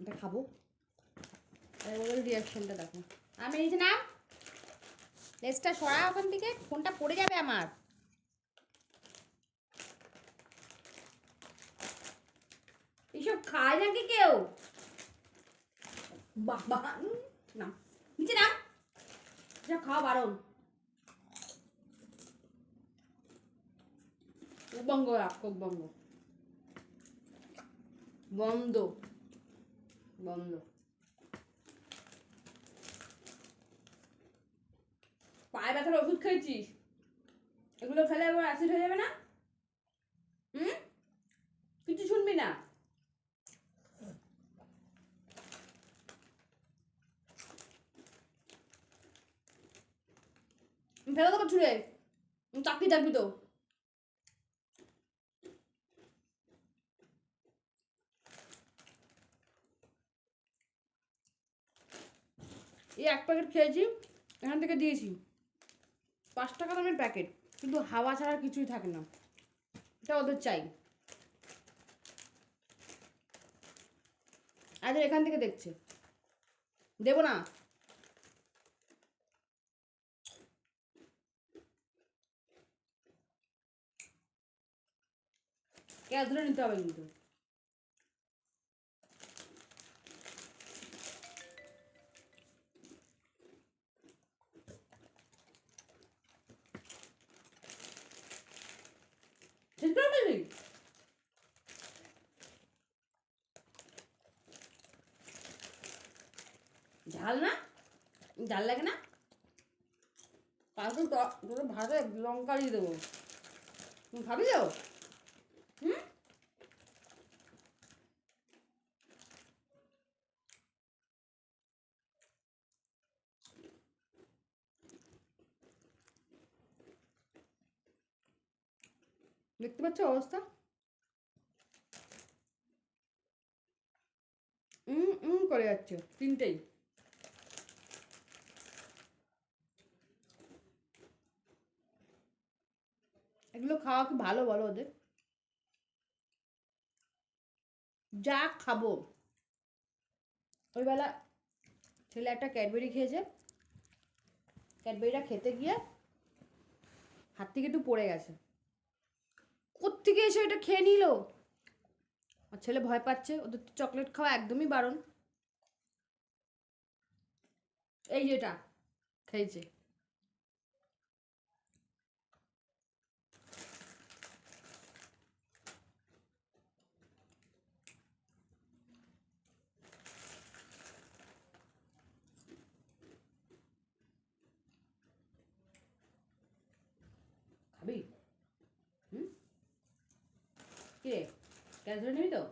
এটা খাব। ওদের রিয়াকশনটা দেখো। আমি না সরা ওখান থেকে, ফোনটা পড়ে যাবে আমার। এইসব খায় নাকি কেউ? বাবা না, নিচে খাওয়া বারণ। বন্ধ। বন্ধ। পায়ে ব্যথার ওষুধ খেয়েছিস? এগুলো খেলে আবার অ্যাসিড হয়ে যাবে না? হুম? কিছু শুনবি না? ফেলে দেবো ছুড়ে। চাকরি থাকবি তো। এই এক প্যাকেট খেয়েছি, এখান থেকে দিয়েছি। পাঁচ টাকা দামের প্যাকেট কিন্তু হাওয়া ছাড়া কিছুই থাকে না। এটা ওদের চাই। আদের এখান থেকে দেখছে। দেবো না। গ্যাস ধরে নিতে হবে কিন্তু। করে ঝাল না? ঝাল লাগে না? কালকে ভাতে লঙ্কা দিয়ে দেবো। তুমি তো হুম দেখতে পাচ্ছ অবস্থা? উম উম করে যাচ্ছে, তিনটেই। এগুলো খাওয়া কি ভালো বলো ওদের। যা খাব। ওই বেলা ছেলে একটা ক্যাডবেরি খেয়েছে। ক্যাডবেরিটা খেতে গিয়ে হাত থেকে একটু পড়ে গেছে। কোত্থেকে এসে ওইটা খেয়ে নিল। আর ছেলে ভয় পাচ্ছে, ওদের তো চকলেট খাওয়া একদমই বারণ। এই যেটা খেয়েছে খাবি হুম কিরে গ্যাস ধরে নিবি তো